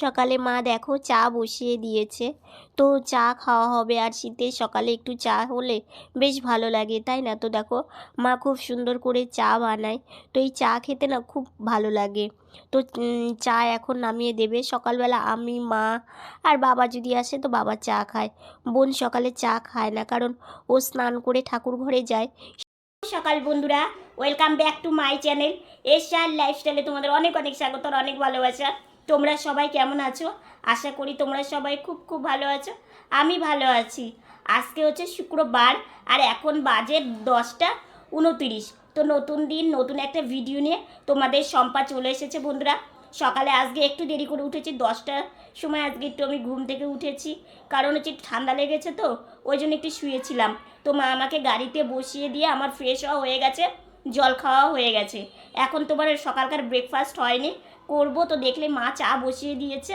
সকালে মা দেখো চা বসিয়ে দিয়েছে। তো চা খাওয়া হবে আর শীতের সকালে একটু চা হলে বেশ ভালো লাগে, তাই না? তো দেখো, মা খুব সুন্দর করে চা বানায়। তো এই চা খেতে না খুব ভালো লাগে। তো চা এখন নামিয়ে দেবে। সকালবেলা আমি, মা আর বাবা যদি আসে তো বাবা চা খায়। বোন সকালে চা খায় না, কারণ ও স্নান করে ঠাকুর ঘরে যায়। সকাল বন্ধুরা, welcome back to my channel. এশিয়ার লাইফস্টাইলে তোমাদের অনেক অনেক স্বাগত, অনেক ভালোবাসা। তোমরা সবাই কেমন আছো? আশা করি তোমরা সবাই খুব খুব ভালো আছো। আমি ভালো আছি। আজকে হচ্ছে শুক্রবার আর এখন বাজে দশটা উনতিরিশ। তো নতুন দিন, নতুন একটা ভিডিও নিয়ে তোমাদের সম্পা চলে এসেছে বন্ধুরা। সকালে আজকে একটু দেরি করে উঠেছি দশটার সময় আজকে একটু আমি ঘুম থেকে উঠেছি। কারণ হচ্ছে ঠান্ডা লেগেছে তো, ওই জন্য একটু শুয়েছিলাম। তো মা আমাকে গাড়িতে বসিয়ে দিয়ে আমার ফ্রেশ হওয়া হয়ে গেছে, জল খাওয়া হয়ে গেছে। এখন তোমার সকালকার ব্রেকফাস্ট হয়নি। করব, তো দেখলে মা চা বসিয়ে দিয়েছে।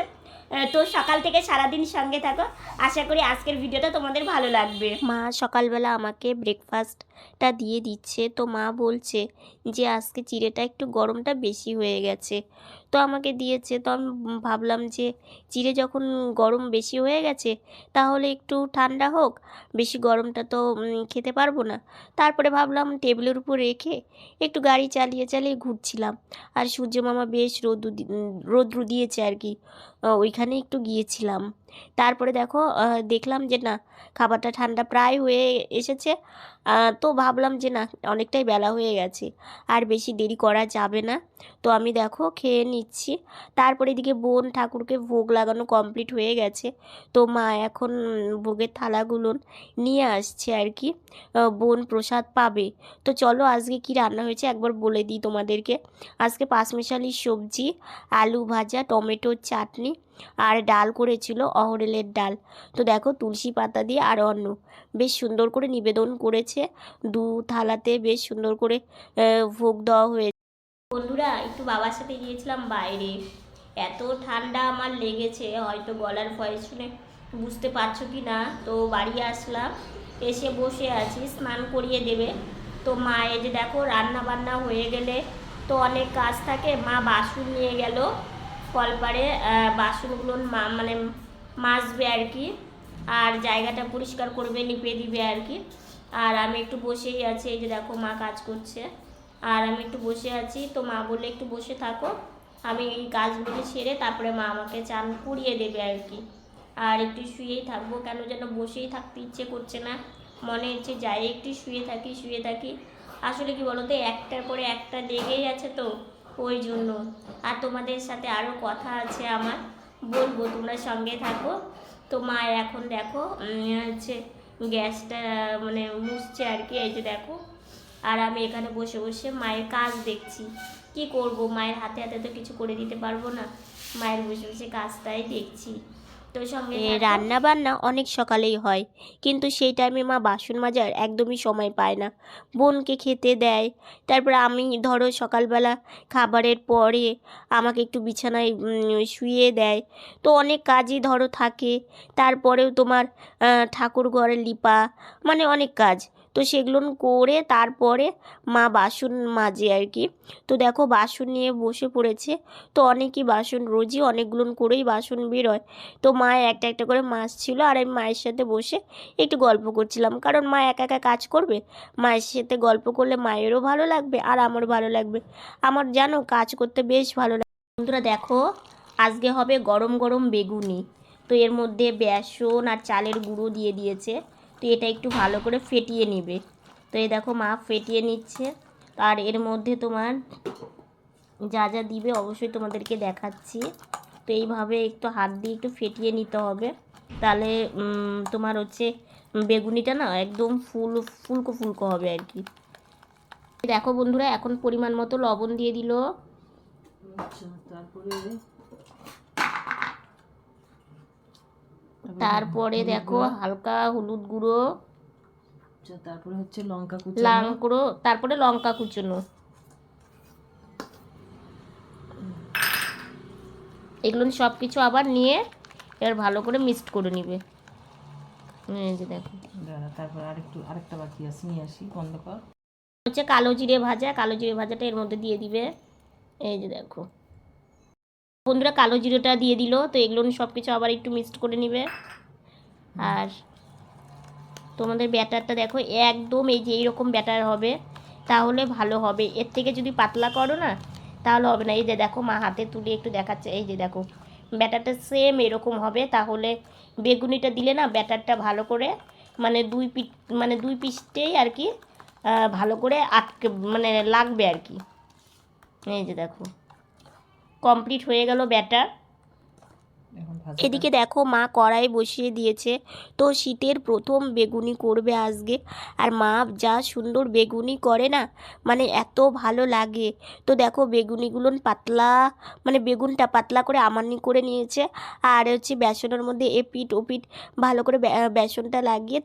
তো সকাল থেকে সারাদিন সঙ্গে থাকো। আশা করি আজকের ভিডিওটা তোমাদের ভালো লাগবে। মা সকালবেলা আমাকে ব্রেকফাস্টটা দিয়ে দিচ্ছে। তো মা বলছে যে, আজকে চিড়েটা একটু গরমটা বেশি হয়ে গেছে। তো আমাকে দিয়েছে। তো আমি ভাবলাম যে, চিড়ে যখন গরম বেশি হয়ে গেছে, তাহলে একটু ঠান্ডা হোক, বেশি গরমটা তো খেতে পারব না। তারপরে ভাবলাম টেবিলের উপর রেখে একটু গাড়ি চালিয়ে চালিয়ে ঘুরছিলাম। আর সূর্য মামা বেশ রোদ, রোদ্রু দিয়েছে আর কি। ওইখানে একটু গিয়েছিলাম। তারপরে দেখো দেখলাম যে না, খাবারটা ঠান্ডা প্রায় হয়ে এসেছে। তো ভাবলাম যে না, অনেকটাই বেলা হয়ে গেছে, আর বেশি দেরি করা যাবে না। তো আমি দেখো খেয়ে নিচ্ছি। তারপরে এদিকে বোন ঠাকুরকে ভোগ লাগানো কমপ্লিট হয়ে গেছে। তো মা এখন ভোগের থালাগুলো নিয়ে আসছে আর কি। বোন প্রসাদ পাবে। তো চলো আজকে কি রান্না হয়েছে একবার বলে দিই তোমাদেরকে। আজকে পাঁচমিশালি সবজি, আলু ভাজা, টমেটোর চাটনি আর ডাল করেছিল অহরেলের ডাল। তো দেখো, তুলসী পাতা দিয়ে আর অন্ন। বেশ সুন্দর করে নিবেদন করেছে। দু থালাতে বেশ সুন্দর করে ভোগ দেওয়া হয়েছে বন্ধুরা, একটু বাবার সাথে গিয়েছিলাম বাইরে। এত ঠান্ডা আমার লেগেছে, হয়তো গলার ভয়েস শুনে বুঝতে পারছ কি না? তো বাড়ি আসলাম, এসে বসে আছি, স্নান করিয়ে দেবে। তো মা, এই যে দেখো রান্না বান্না হয়ে গেলে তো অনেক কাজ থাকে। মা বাসন নিয়ে গেল কলপারে বাসনগুলো মা মানে মাজবে আর কি। আর জায়গাটা পরিষ্কার করবে লিপে দিবে আর কি। আর আমি একটু বসেই আছি, এই যে দেখো মা কাজ করছে। আর আমি একটু বসে আছি, তো মা বললে একটু বসে থাকো। আমি এই কাজগুলো সেরে তারপরে মা আমাকে চান করিয়ে দেবে আর কি। আর একটু শুয়েই থাকব, কেন যেন বসেই থাকতে ইচ্ছে করছে না। মনে হচ্ছে যাই, একটু শুয়ে থাকি শুয়ে থাকি। আসলে কি বলতো, একটার পরে একটা লেগেই আছে তো। ওই জন্য। আর তোমাদের সাথে আরও কথা আছে আমার। বলব, তোমরা সঙ্গে থাকো। তো মা, এখন দেখো হচ্ছে গ্যাসটা মানে মুছছে আর কি, এই যে দেখো। আর আমি এখানে বসে বসে মায়ের কাজ দেখছি। কি করব? মায়ের হাতে হাতে তো কিছু করে দিতে পারব না। মায়ের বসে বসে কাজটাই দেখছি। রান্না বান্না অনেক সকালেই হয় কিন্তু সেই টাইমে মা বাসন মাজার একদমই সময় পায় না। বোনকে খেতে দেয় তারপর আমি ধরো সকালবেলা খাবারের পরে আমাকে একটু বিছানায় শুয়ে দেয়। তো অনেক কাজই ধরো থাকে তারপরেও তোমার ঠাকুর ঘরে লিপা মানে অনেক কাজ। তো সেগুলো করে তারপরে মা বাসন মাজে আর কি। তো দেখো বাসন নিয়ে বসে পড়েছে। তো অনেকই বাসন, রোজই অনেকগুলো করেই বাসন বেরোয়। তো মা একটা একটা করে মাছ ছিল আর আমি মায়ের সাথে বসে একটু গল্প করছিলাম। কারণ মা একা একা কাজ করবে? মায়ের সাথে গল্প করলে মায়েরও ভালো লাগবে আর আমারও ভালো লাগবে। আমার জানো কাজ করতে বেশ ভালো লাগে। বন্ধুরা দেখো, আজকে হবে গরম গরম বেগুনি। তো এর মধ্যে বেসন আর চালের গুঁড়ো দিয়ে দিয়েছে। তো এটা একটু ভালো করে ফেটিয়ে নেবে। তো এই দেখো মা ফেটিয়ে নিচ্ছে। আর এর মধ্যে তোমার যা যা দিবে অবশ্যই তোমাদেরকে দেখাচ্ছি। তো এইভাবে একটু হাত দিয়ে একটু ফেটিয়ে নিতে হবে। তাহলে তোমার হচ্ছে বেগুনিটা না একদম ফুল, ফুলকো ফুলকো হবে আর কি। দেখো বন্ধুরা, এখন পরিমাণ মতো লবণ দিয়ে দিল। আচ্ছা তারপরে তারপরে দেখো হালকা হলুদ গুঁড়ো। আচ্ছা তারপরে হচ্ছে লঙ্কা কুচানো। তারপরে লঙ্কা কুচনো। এগুলো সব কিছু আবার নিয়ে এবার ভালো করে মিক্সড করে নিবে। এই যে দেখো। তারপর আরেকটু আরেকটা বাকি আছে নিয়ে আসি বন্ধ কর। হচ্ছে কালো জিরে ভাজা কালো জিরে ভাজাটা এর মধ্যে দিয়ে দিবে। এই যে দেখো। বন্ধুরা কালো জিরোটা দিয়ে দিল, তো এগুলো সব কিছু আবার একটু মিক্সড করে নিবে। আর তোমাদের ব্যাটারটা দেখো, একদম এই যে এইরকম ব্যাটার হবে, তাহলে ভালো হবে। এর থেকে যদি পাতলা করো না, তাহলে হবে না। এই যে দেখো, মা হাতে তুলে একটু দেখাচ্ছে। এই যে দেখো, ব্যাটারটা সেম এরকম হবে, তাহলে বেগুনিটা দিলে না ব্যাটারটা ভালো করে মানে দুই পিঠ মানে দুই পিসটেই আর কি ভালো করে আটকে মানে লাগবে আর কি। এই যে দেখো। কমপ্লিট হয়ে গেল ব্যাটার এদিকে দেখো মা কড়াই বসিয়ে দিয়েছে। তো শীতের প্রথম বেগুনি করবে আজকে। আর মা যা সুন্দর বেগুনি করে না মানে এত ভালো লাগে। তো দেখো বেগুনিগুলো পাতলা মানে বেগুনটা পাতলা করে আমানি করে নিয়েছে। আর হচ্ছে বেসনের মধ্যে এপিট ওপিট ভালো করে বেসনটা লাগিয়ে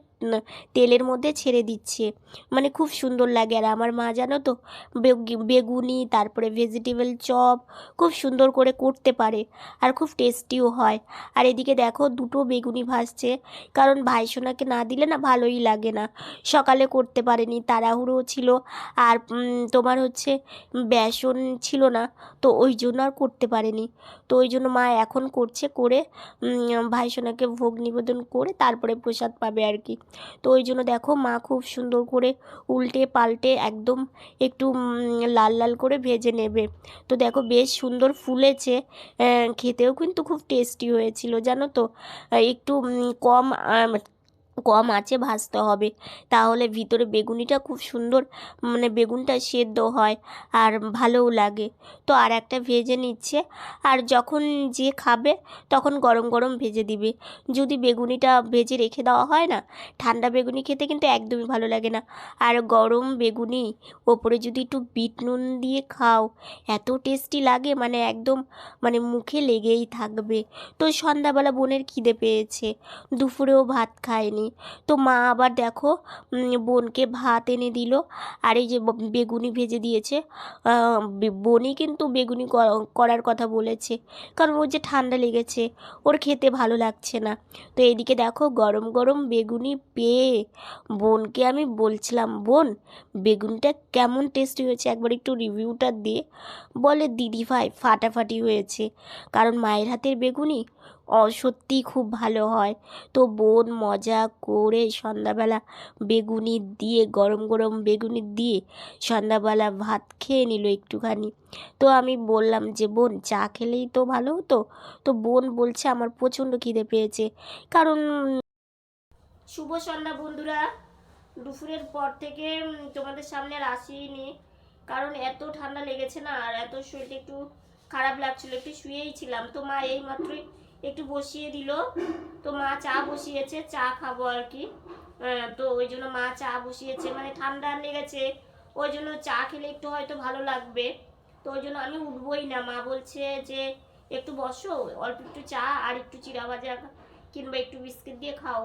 তেলের মধ্যে ছেড়ে দিচ্ছে। মানে খুব সুন্দর লাগে। আর আমার মা জানো তো, বেগ- বেগুনি, তারপরে ভেজিটেবল চপ খুব সুন্দর করে করতে পারে আর খুব টেস্টিও হয়। আর এদিকে দেখো দুটো বেগুনি ভাজছে। কারণ ভাইসোনাকে না দিলে না ভালোই লাগে না। সকালে করতে পারেনি তাড়াহুড়ো ছিল। আর তোমার হচ্ছে বেসন ছিল না, তো ওই জন্য আর করতে পারেনি। তো ওই জন্য মা এখন করছে করে ভাইসোনাকে ভোগ নিবেদন করে তারপরে প্রসাদ পাবে আর কি। তো ওই জন্য দেখো মা খুব সুন্দর করে উল্টে পাল্টে একদম একটু লাল লাল করে ভেজে নেবে। তো দেখো বেশ সুন্দর ফুলেছে খেতেও কিন্তু খুব টেস্টি হয়েছিল, জানো তো? একটু কম কম আঁচে ভাজতে হবে। তাহলে ভিতরে বেগুনিটা খুব সুন্দর মানে বেগুনটা সেদ্ধ হয় আর ভালোও লাগে। তো আর একটা ভেজে নিচ্ছে। আর যখন যে খাবে, তখন গরম গরম ভেজে দিবে। যদি বেগুনিটা ভেজে রেখে দেওয়া হয় না, ঠান্ডা বেগুনি খেতে কিন্তু একদমই ভালো লাগে না। আর গরম বেগুনি ওপরে যদি একটু বিট নুন দিয়ে খাও, এত টেস্টি লাগে মানে একদম মানে মুখে লেগেই থাকবে। তো সন্ধ্যাবেলা বোনের খিদে পেয়েছে, দুপুরেও ভাত খায়নি। তো মা আবার দেখো বোনকে ভাত এনে দিল। আর এই যে বেগুনি ভেজে দিয়েছে। বোনই কিন্তু বেগুনি কর- করার কথা বলেছে। কারণ ওর যে ঠান্ডা লেগেছে, ওর খেতে ভালো লাগছে না। তো এদিকে দেখো, গরম গরম বেগুনি পেয়ে বোনকে আমি বলছিলাম, বোন, বেগুনটা কেমন টেস্টি হয়েছে? একবার একটু রিভিউটা দিয়ে বলে দিদি ভাই ফাটাফাটি হয়েছে। কারণ মায়ের হাতের বেগুনি সত্যিই খুব ভালো হয়। তো বোন মজা করে সন্ধ্যাবেলা বেগুনি দিয়ে, গরম গরম বেগুনি দিয়ে সন্ধ্যাবেলা ভাত খেয়ে নিল একটুখানি। তো আমি বললাম যে, বোন, চা খেলেই তো ভালো হতো? তো বোন বলছে, আমার প্রচণ্ড খিদে পেয়েছে। কারণ শুভ সন্ধ্যা বন্ধুরা, দুপুরের পর থেকে তোমাদের সামনে আর আসিনি। কারণ এত ঠান্ডা লেগেছে না, আর এত শরীরটা একটু খারাপ লাগছিল, একটু শুয়েই ছিলাম। তো মা এই মাত্রই একটু বসিয়ে দিল। তো মা চা বসিয়েছে, চা খাব আর কি। তো ওই জন্য মা চা বসিয়েছে মানে ঠান্ডা লেগেছে। ওই জন্য চা খেলে একটু হয়তো ভালো লাগবে। তো ওই জন্য আমি উঠবই না। মা বলছে যে, একটু বসো, অল্প একটু চা আর একটু চিড়া ভাজা কিংবা একটু বিস্কিট দিয়ে খাও।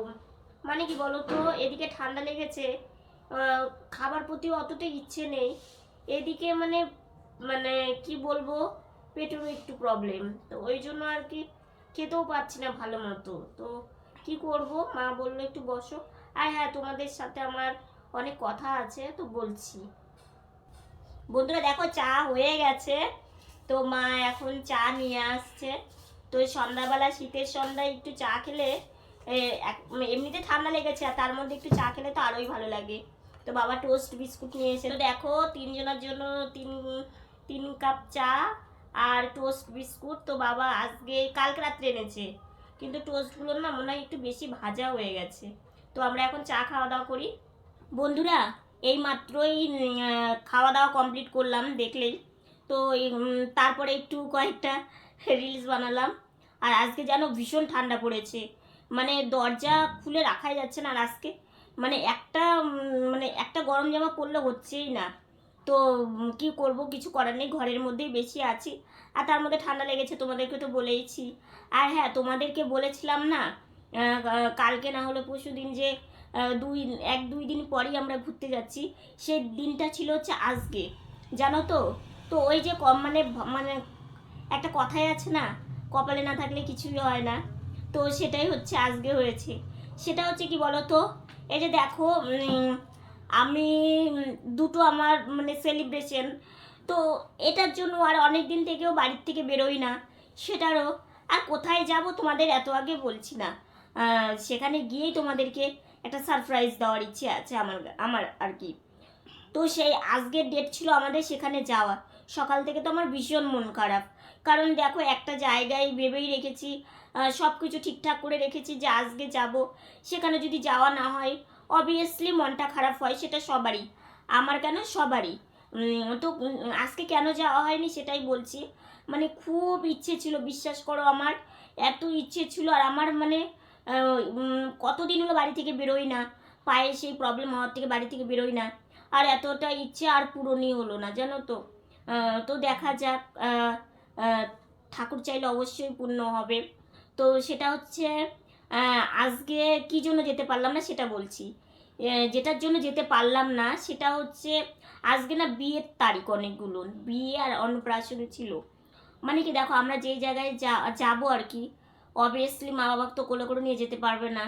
মানে কি বলো তো এদিকে ঠান্ডা লেগেছে। খাবার প্রতি অতটা ইচ্ছে নেই। এদিকে মানে মানে কি বলব, পেটেরও একটু প্রবলেম তো ওই জন্য আর কি খেতেও পাচ্ছি না ভালো মতো। তো কি করব? মা বলল, একটু বসো। আর হ্যাঁ তোমাদের সাথে আমার অনেক কথা আছে, তো বলছি। বন্ধুরা, দেখো, চা হয়ে গেছে। তো মা এখন চা নিয়ে আসছে। তো সন্ধ্যাবেলা, শীতের সন্ধ্যায় একটু চা খেলে এমনিতে ঠান্ডা লেগেছে, আর তার মধ্যে একটু চা খেলে তো আরোই ভালো লাগে। তো বাবা টোস্ট বিস্কুট নিয়ে এসে, তো দেখো, তিনজনের জন্য তিন তিন কাপ চা আর টোস্ট বিস্কুট তো বাবা আজকে, কালকে রাত্রে এনেছে। কিন্তু টোস্টগুলো না মনে হয় একটু বেশি ভাজা হয়ে গেছে। তো আমরা এখন চা খাওয়া দাওয়া করি। বন্ধুরা, এই মাত্রই খাওয়া দাওয়া কমপ্লিট করলাম দেখলেই। তো তারপরে একটু কয়েকটা রিলস বানালাম। আর আজকে যেন ভীষণ ঠান্ডা পড়েছে। মানে দরজা খুলে রাখাই যাচ্ছে না আর আজকে। মানে একটা মানে একটা গরম জামা পরলে হচ্ছেই না। তো কি করব? কিছু করার নেই, ঘরের মধ্যেই বেশি আছি। আর তার মধ্যে ঠান্ডা লেগেছে, তোমাদেরকে তো বলেইছি। আর হ্যাঁ তোমাদেরকে বলেছিলাম না কালকে না হলে পরশু দিন যে দুই, এক, দুই দিন পরই আমরা ঘুরতে যাচ্ছি সেই দিনটা ছিল হচ্ছে আজকে। জানো তো? তো ওই যে কম মানে মানে একটা কথাই আছে না, কপালে না থাকলে কিছুই হয় না। তো সেটাই হচ্ছে আজকে হয়েছে। সেটা হচ্ছে কি বলো তো? এই যে দেখো আমি দুটো আমার মানে সেলিব্রেশন তো এটার জন্য আর অনেক দিন থেকেও বাড়ির থেকে বেরোই না, সেটারও। আর কোথায় যাব তোমাদের এত আগে বলছি না। সেখানে গিয়েই তোমাদেরকে একটা সারপ্রাইজ দেওয়ার ইচ্ছে আছে আমার আমার আর কি। তো সেই আজকের ডেট ছিল আমাদের সেখানে যাওয়া। সকাল থেকে তো আমার ভীষণ মন খারাপ। কারণ দেখো, একটা জায়গায় ভেবেই রেখেছি সব কিছু ঠিকঠাক করে রেখেছি যে আজকে যাব। সেখানে যদি যাওয়া না হয় অবভিয়াসলি মনটা খারাপ হয়, সেটা সবারই। আমার কেন? সবারই। তো আজকে কেন যাওয়া হয়নি সেটাই বলছি। মানে খুব ইচ্ছে ছিল, বিশ্বাস করো আমার, এত ইচ্ছে ছিল। আর আমার মানে কতদিন হলো বাড়ি থেকে বেরোই না। পায়ে সেই প্রবলেম হওয়ার থেকে বাড়ি থেকে বেরোই না। আর এতটা ইচ্ছে আর পূরণই হলো না, জানো তো। তো দেখা যাক ঠাকুর চাইলে অবশ্যই পূর্ণ হবে। তো সেটা হচ্ছে আজকে কি জন্য যেতে পারলাম না সেটা বলছি। যেটার জন্য যেতে পারলাম না সেটা হচ্ছে আজকে না বিয়ের তারিখ অনেকগুলো, বিয়ে আর অন্নপ্রাশন ছিল। মানে কি দেখো, আমরা যেই জায়গায় যা, যাব আর কি অবভিয়াসলি মা বাবা তো কোলে করে নিয়ে যেতে পারবে না,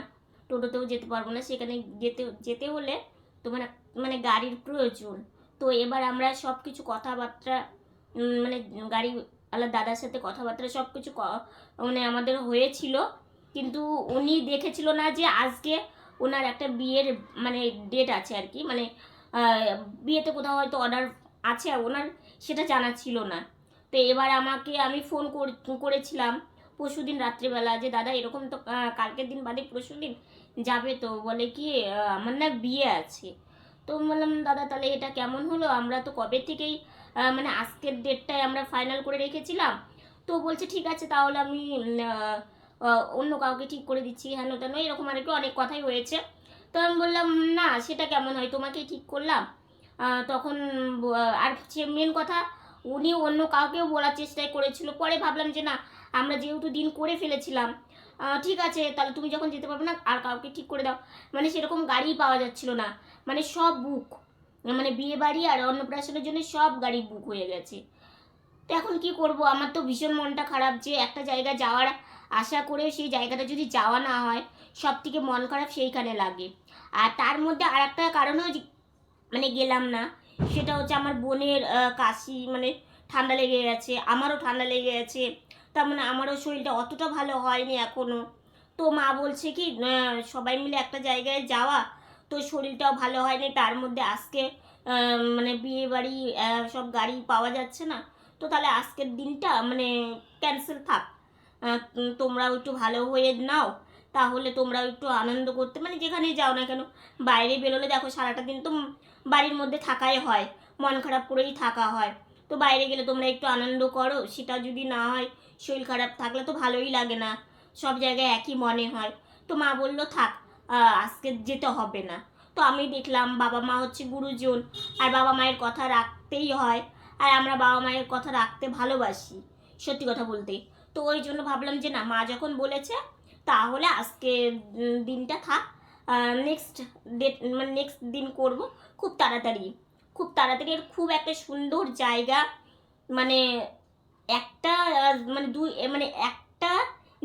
টোটোতেও যেতে পারব না, সেখানে যেতে যেতে হলে তোমার মানে গাড়ির প্রয়োজন। তো এবার আমরা সব কিছু কথাবার্তা মানে গাড়ি আলাদা দাদার সাথে কথাবার্তা সব কিছু মানে আমাদের হয়েছিল কিন্তু উনি দেখেছিল না যে আজকে ওনার একটা বিয়ের মানে ডেট আছে আর কি মানে বিয়েতে কোথাও হয়তো অর্ডার আছে ওনার সেটা জানা ছিল না। তো এবার আমাকে আমি ফোন করেছিলাম পরশু দিন রাত্রিবেলা যে, দাদা, এরকম তো কালকের দিন বাদে পরশু দিন যাবে তো। বলে কি আমার না বিয়ে আছে। তো বললাম, দাদা, তাহলে এটা কেমন হলো? আমরা তো কবে থেকেই মানে আজকের ডেটটাই আমরা ফাইনাল করে রেখেছিলাম। তো বলছে, ঠিক আছে, তাহলে আমি অন্য কাউকে ঠিক করে দিচ্ছি হেন তেন এরকম আর কি অনেক কথাই হয়েছে। তো আমি বললাম, না, সেটা কেমন হয়? তোমাকেই ঠিক করলাম? তখন আর আর মেন কথা, উনি অন্য কাউকেও বলার চেষ্টাই করেছিল। পরে ভাবলাম যে, না, আমরা যেহেতু দিন করে ফেলেছিলাম ঠিক আছে, তাহলে তুমি যখন যেতে পারবে না, আর কাউকে ঠিক করে দাও। মানে সেরকম গাড়ি পাওয়া যাচ্ছিল না। মানে সব বুক মানে বিয়ে বাড়ি আর অন্নপ্রাশনের জন্য সব গাড়ি বুক হয়ে গেছে। তো এখন কি করব? আমার তো ভীষণ মনটা খারাপ যে একটা জায়গা যাওয়ার আশা করে সেই জায়গাটা যদি যাওয়া না হয় সব থেকে মন খারাপ সেইখানে লাগে। আর তার মধ্যে আর একটা কারণেও মানে গেলাম না, সেটা হচ্ছে আমার বোনের কাশি মানে ঠান্ডা লেগে গেছে, আমারও ঠান্ডা লেগে গেছে, তার মানে আমারও শরীরটা অতটা ভালো হয়নি এখনও তো মা বলছে কি সবাই মিলে একটা জায়গায় যাওয়া তো শরীরটাও ভালো হয়নি, তার মধ্যে আজকে মানে বিয়ে বাড়ি সব গাড়ি পাওয়া যাচ্ছে না, তো তাহলে আজকের দিনটা মানে ক্যান্সেল থাক। তোমরাও একটু ভালো হয়ে নাও। তাহলে তোমরাও একটু আনন্দ করতে মানে যেখানে যাও না কেন, বাইরে বেরোলে দেখো সারাটা দিন তো বাড়ির মধ্যে থাকাই হয়, মন খারাপ করেই থাকা হয়। তো বাইরে গেলে তোমরা একটু আনন্দ করো, সেটা যদি না হয়, শরীর খারাপ থাকলে তো ভালোই লাগে না, সব জায়গায় একই মনে হয়। তো মা বলল, থাক আজকে যেতে হবে না। তো আমি দেখলাম বাবা মা হচ্ছে গুরুজন, আর বাবা মায়ের কথা রাখতেই হয়, আর আমরা বাবা মায়ের কথা রাখতে ভালোবাসি, সত্যি কথা বলতে। তো ওই জন্য ভাবলাম যে না, মা যখন বলেছে, তাহলে আজকে দিনটা থাক। নেক্সট ডেট মানে নেক্সট দিন করব খুব তাড়াতাড়ি। খুব তাড়াতাড়ি আর খুব একটা সুন্দর জায়গা মানে একটা মানে দুই মানে একটা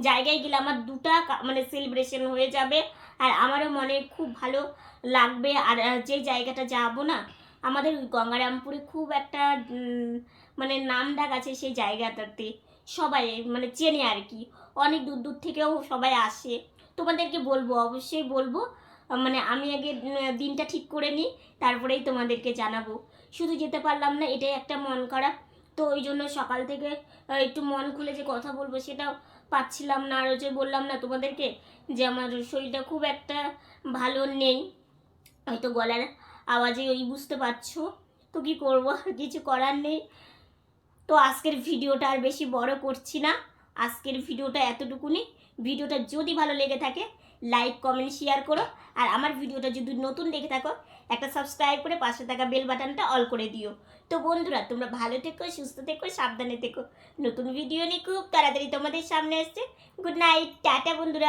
জায়গায় গেলে আমার দুটা মানে সেলিব্রেশন হয়ে যাবে আর আমারও মনে খুব ভালো লাগবে। আর যে জায়গাটা যাব না, আমাদের গঙ্গারামপুরে খুব একটা মানে নাম ডাক আছে সেই জায়গাটাতে। সবাই মানে চেনে আর কি। অনেক দূর দূর থেকেও সবাই আসে। তোমাদেরকে বলব, অবশ্যই বলব মানে আমি আগে দিনটা ঠিক করে নিই, তারপরেই তোমাদেরকে জানাব। শুধু যেতে পারলাম না, এটাই একটা মন খারাপ। তো ওই জন্য সকাল থেকে একটু মন খুলে যে কথা বলব সেটাও পাচ্ছিলাম না। আর যে বললাম না তোমাদেরকে, যে আমার শরীরটা খুব একটা ভালো নেই। হয়তো গলার আওয়াজে ওই বুঝতে পারছ। তো কি করব? আর কিছু করার নেই। তো আজকের ভিডিওটা আর বেশি বড় করছি না। আজকের ভিডিওটা এতটুকুনি। ভিডিওটা যদি ভালো লেগে থাকে লাইক কমেন্ট শেয়ার করো। আর আমার ভিডিওটা যদি নতুন দেখে থাকো, একটা সাবস্ক্রাইব করে পাশে থাকা বেল বাটনটা অল করে দিও। তো বন্ধুরা, তোমরা ভালো থেকো, সুস্থ থেকো, সাবধানে থেকো। নতুন ভিডিও নিয়ে খুব তাড়াতাড়ি তোমাদের সামনে আসছে। গুড নাইট টাটা বন্ধুরা।